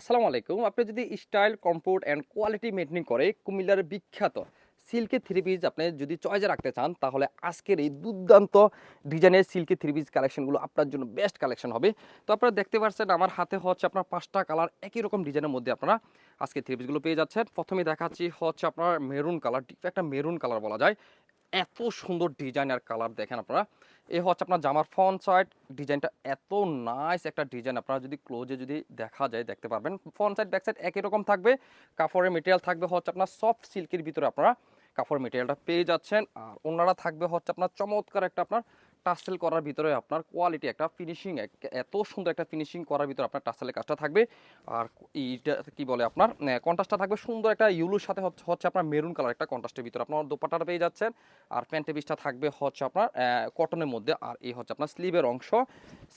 আসসালামু আলাইকুম। আপনি যদি style, comfort and quality maintain করে কুমিল্লার বিখ্যাত সিল্কের থ্রি পিস আপনি যদি চয়েসে রাখতে চান, তাহলে আজকের এই দুর্দান্ত ডিজাইনের সিল্কের থ্রি পিস কালেকশনগুলো আপনার জন্য বেস্ট কালেকশন হবে। তো আপনারা দেখতে পাচ্ছেন, আমার হাতে হচ্ছে আপনার পাঁচটা কালার একই রকম ডিজাইনের মধ্যে আপনারা আজকে থ্রি পিসগুলো পেয়ে যাচ্ছেন। প্রথমে দেখাচ্ছি হচ্ছে আপনার মেরুন কালার একটা মেরুন কালার বলা যায়। এত সুন্দর ডিজাইন আর কালার দেখেন আপনারা। এ হচ্ছে আপনার জামার ফ্রন্ট সাইড ডিজাইনটা এত নাইস একটা ডিজাইন আপনারা যদি ক্লোজে যদি দেখা যায়, দেখতে পারবেন। ফ্রন্ট সাইড ব্যাক সাইড একই রকম থাকবে। কাপড়ের মেটেরিয়াল থাকবে হচ্ছে আপনার সফট সিল্কের ভিতরে আপনারা কাপড়ের মেটেরিয়ালটা পেয়ে যাচ্ছেন। আর ওনারা থাকবে হচ্ছে আপনার চমৎকার একটা আপনার টাসেল করার ভিতরে আপনার কোয়ালিটি, একটা ফিনিশিং এত সুন্দর একটা ফিনিশিং করার ভিতরে আপনার টাসেলের কাজটা থাকবে। আর এইটা কি বলে আপনার? কন্ট্রাস্টটা থাকবে সুন্দর একটা ইউলুর সাথে হচ্ছে আপনার মেরুন কালার একটা কন্ট্রাস্টের ভিতরে আপনার দোপাটা পেয়ে যাচ্ছেন। আর প্যান্টে পিসটা থাকবে হচ্ছে আপনার কটনের মধ্যে। আর এই হচ্ছে আপনার স্লিভের অংশ।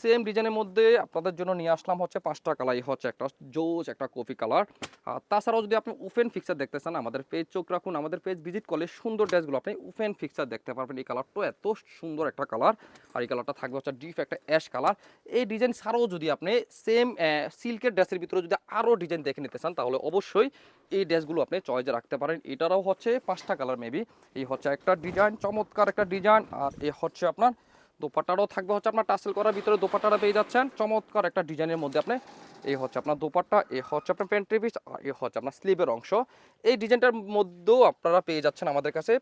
সেম ডিজাইনের মধ্যে আপনাদের জন্য নিয়ে আসলাম হচ্ছে পাঁচটা কালার হচ্ছে একটা জোজ একটা কফি কালার। আর তাছাড়াও যদি আপনি উফেন ফিক্সার দেখতে চান, আমাদের পেজ চোখ রাখুন, আমাদের পেজ ভিজিট করলে সুন্দর ড্রেসগুলো আপনি উফেন ফিক্সার দেখতে পারবেন। এই কালারটা এত সুন্দর একটা কালার। আর এই কালারটা থাকবে হচ্ছে ডিপ একটা অ্যাশ কালার। এই ডিজাইন ছাড়াও যদি আপনি সেম সিল্কের ড্রেসের ভিতরে যদি আরও ডিজাইন দেখে নিতে চান, তাহলে অবশ্যই এই ড্রেসগুলো আপনি চয়েসে রাখতে পারেন। এটারও হচ্ছে পাঁচটা কালার মেবি। এই হচ্ছে একটা ডিজাইন, চমৎকার একটা ডিজাইন। আর এ হচ্ছে আপনার দোপাট্টারও থাকবে হচ্ছে আপনার টাসেল করার ভিতরে দোপাট্টাটা পেয়ে যাচ্ছেন। চমৎকার একটা ডিজাইনের মধ্যে আপনি এই হচ্ছে আপনার দোপাট্টা, এ হচ্ছে আপনার প্যান্ট্রি পিস এ হচ্ছে আপনার স্লিভের অংশ। এই ডিজাইনটার মধ্যেও আপনারা পেয়ে যাচ্ছেন আমাদের কাছে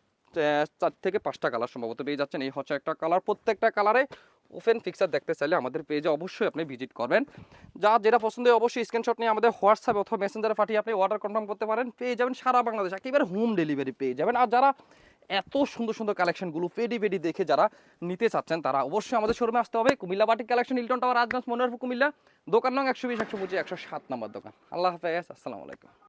চার থেকে পাঁচটা কালার সম্ভবত পেয়ে যাচ্ছেন। এই হচ্ছে একটা কালার, প্রত্যেকটা কালারে ওপেন ফিক্সার দেখতে চাইলে আমাদের পেজে অবশ্যই আপনি ভিজিট করবেন। যা যেটা পছন্দ হয় অবশ্যই স্ক্রিনশট নিয়ে আমাদের হোয়াটসঅ্যাপে অথবা মেসেঞ্জারে পাঠিয়ে আপনি অর্ডার কনফার্ম করতে পারেন। পেয়ে যাবেন সারা বাংলাদেশ, একেবারে হোম ডেলিভারি পেয়ে যাবেন। আর যারা এত সুন্দর সুন্দর কালেকশনগুলো ফেডি ফেডি দেখে যারা নিতে চাচ্ছেন, তারা অবশ্যই আমাদের শোরুমে আসতে হবে। কুমিল্লা বাটিক কালেকশন ইলটন টাওয়ার রাজগঞ্জ মনোহরপুর কুমিল্লা। দোকান নং একশো বিশ, একশো পঁচিশ, একশো সাত নম্বর দোকান। আল্লাহ হাফেজ, আসসালামু আলাইকুম।